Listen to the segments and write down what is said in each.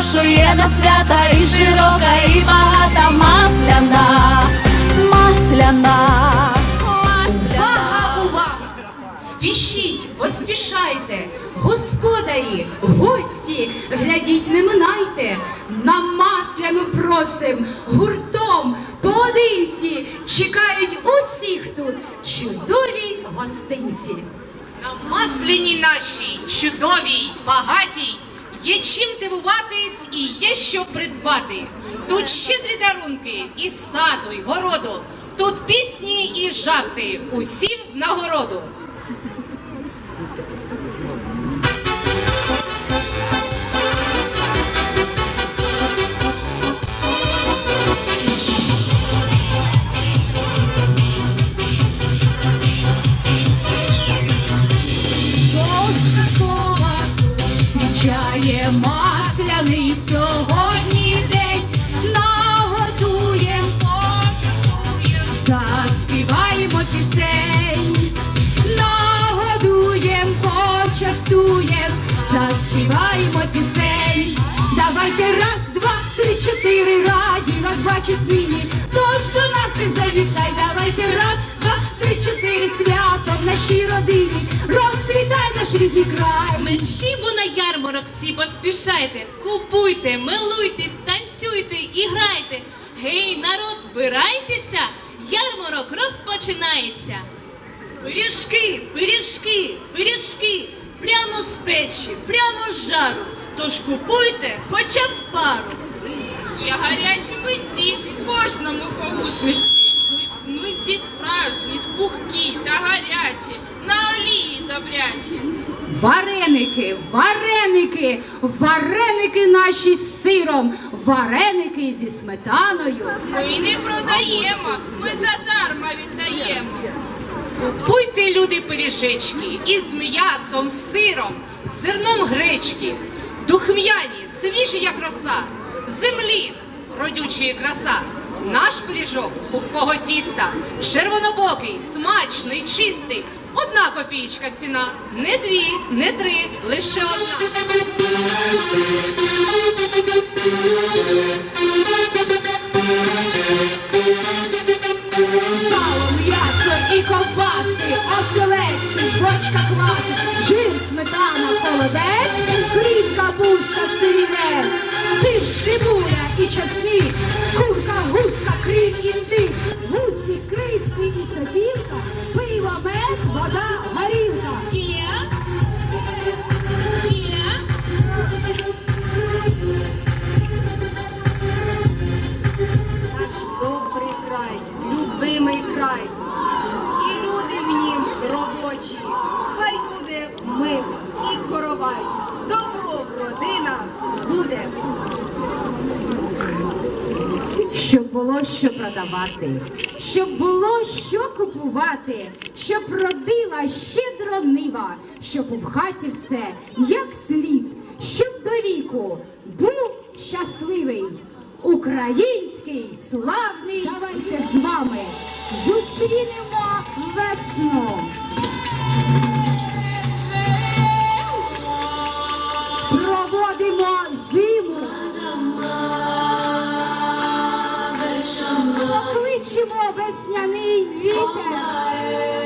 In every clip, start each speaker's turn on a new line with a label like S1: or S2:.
S1: запрошує на свята і широка, і багата масляна, масляна, масляна.
S2: Увага! Спішіть, поспішайте, господарі, гості, глядіть, не минайте. На масляну просим, гуртом, поодинці, чекають усіх тут чудові гостинці.
S3: На масляній нашій, чудовій, багатій, є чим дивуватись і є що придбати. Тут щедрі дарунки і саду й городу, тут пісні і жарти, усім в нагороду.
S2: Почастуєм, заспіваємо пісень. Давайте раз, два, три, чотири, раді вас бачить нині. Тож до нас ти завітай, давайте раз, два, три, чотири, свято в нашій родині. Розцвітай наш рідний край.
S4: Мерщі, бо на ярмарок всі поспішайте, купуйте, милуйтесь, танцюйте і грайте. Гей, народ, збирайтеся, ярмарок розпочинається.
S5: Пиріжки, пиріжки, пиріжки, прямо з печі, прямо з жару. Тож купуйте хоча б пару.
S4: Є гарячі митці, кожному по усмішці. Митці справжні, пухкі та гарячі, на олії добрячі.
S2: Вареники, вареники, вареники наші з сиром, вареники зі сметаною.
S4: Ми не продаємо, ми задарма віддаємо.
S3: Купуйте, люди, пиріжечки із м'ясом, з сиром, з зерном гречки, духм'яні, свіжі, як роса, землі родючої краса. Наш пиріжок з пухкого тіста, червонобокий, смачний, чистий. Одна копійка ціна, не дві, не три, лише одна.
S2: І ковбаси, оселедці, бочка квасу, жир, сметана, холодець, хліб, капуста, Було що продавати, щоб було що купувати, щоб родила щедро нива, щоб в хаті все як слід, щоб до віку був щасливий, український, славний. Давайте з вами зустрінемо весну. Весняний вітер.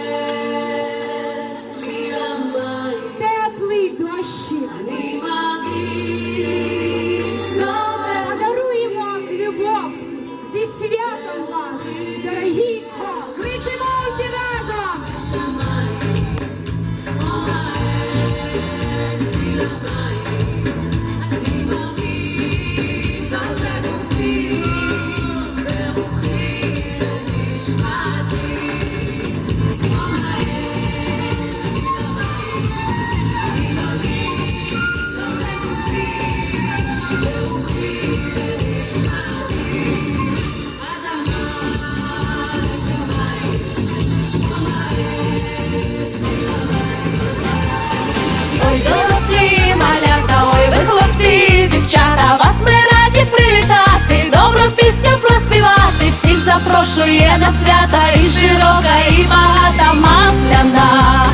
S1: запрошує на свята і широка, и богата масляна,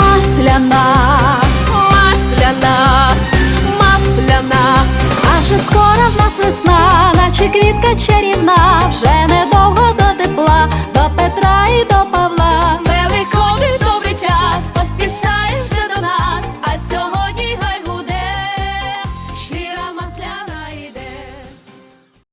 S1: масляна, масляна, масляна, а вже скоро в нас весна, наче квітка чарівна вже.